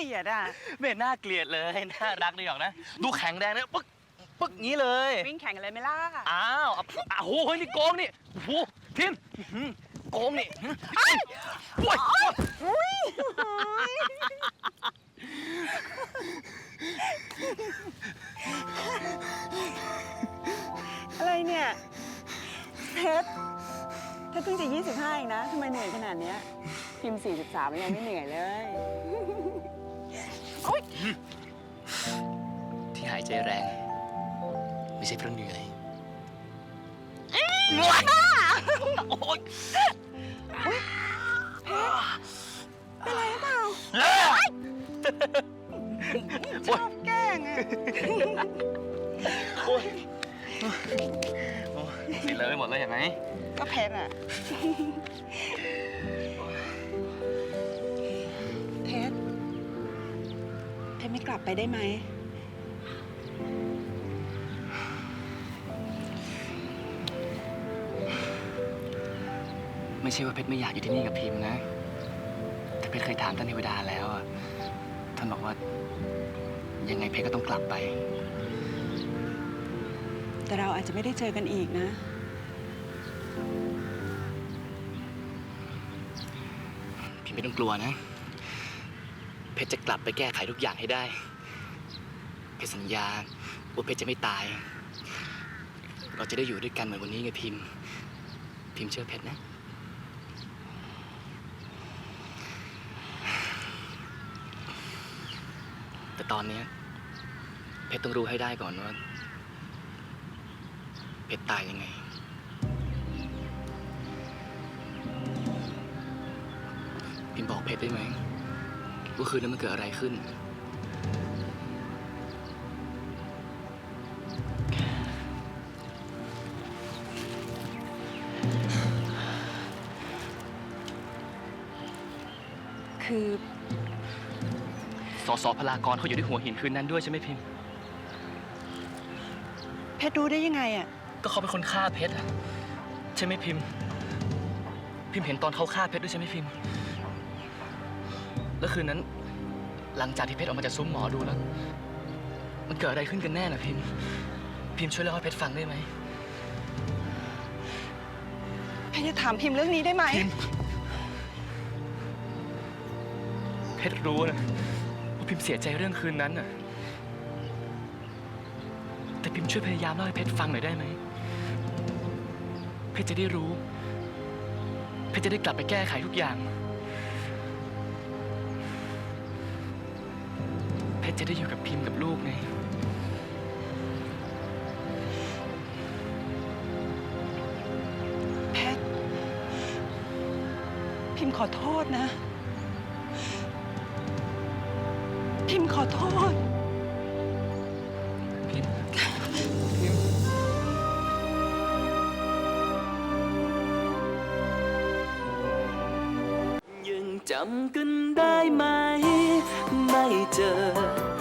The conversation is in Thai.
ลียดอะ ไม่เห็นน่าเกลียดเลย น่ารักดีออกนะ ดูแข็งแรงนะปึ๊กปึ๊กงี้เลย วิ่งแข่งกันเลยไหมล่ะอ้าวอะอ้าวโอ้โหนี่โกงนี่โอ้โหพิมพ์อื้อหือโกงนี่อื้อโอ้ยโอ้ยอะไรเนี่ยเพชรเพชรเพิ่งจะ 25เองนะทำไมเหนื่อยขนาดเนี้ยพิมพ์43มันยังไม่เหนื่อยเลย ที่หายใจแรง ไม่ใช่เพราะเหนื่อยโอ้ยเป็นไรหรือเปล่าเลิกชอบแกล้งอะโอ้ยโอ้ยสิเลยไปหมดเลยเห็นไหมก็เพชรอะ กลับไปได้ไหม ไม่ใช่ว่าเพชรไม่อยากอยู่ที่นี่กับพิมพ์นะ แต่เพชรเคยถามท่านเทวดาแล้วอะท่านบอกว่า ยังไงเพชรก็ต้องกลับไป แต่เราอาจจะไม่ได้เจอกันอีกนะ พิมพ์ไม่ต้องกลัวนะ เพชรจะกลับไปแก้ไขทุกอย่างให้ได้ เพชรสัญญาว่าเพชรจะไม่ตาย เราจะได้อยู่ด้วยกันเหมือนวันนี้ไงพิมพ์ พิมพ์เชื่อเพชรนะ แต่ตอนนี้เพชรต้องรู้ให้ได้ก่อนว่า เพชรตายยังไงพิมพ์บอกเพชรได้ไหม ว่าคืนนั้นมันเกิดอะไรขึ้น คือ สสพลากรเขาอยู่ที่หัวหินคืนนั้นด้วยใช่ไหมพิมพ์ เพชรรู้ได้ยังไงอะ ก็เขาเป็นคนฆ่าเพชรอะใช่ไหมพิมพ์ พิมพ์เห็นตอนเขาฆ่าเพชรด้วยใช่ไหมพิมพ์ แล้วคืนนั้น หลังจากที่เพชรออกมาจากซุ้มหมอดูแล้ว มันเกิดอะไรขึ้นกันแน่นะพิมพ์ พิมพ์ช่วยเล่าให้เพชรฟังได้ไหมเพชรจะถามพิมพ์เรื่องนี้ได้ไหม พิมพ์เพชรรู้นะว่าพิมพ์เสียใจเรื่องคืนนั้นน่ะ แต่พิมพ์ช่วยพยายามเล่าให้เพชรฟังหน่อยได้ไหมเพชรจะได้รู้ เพชรจะได้กลับไปแก้ไขทุกอย่าง ชรจะได้อยู่กับพิมพ์กับลูกไง เพชรพิมพ์ขอโทษนะ พิมพ์ขอโทษ พิมพ์ยังจำกันได้ไหมไม่ เจอ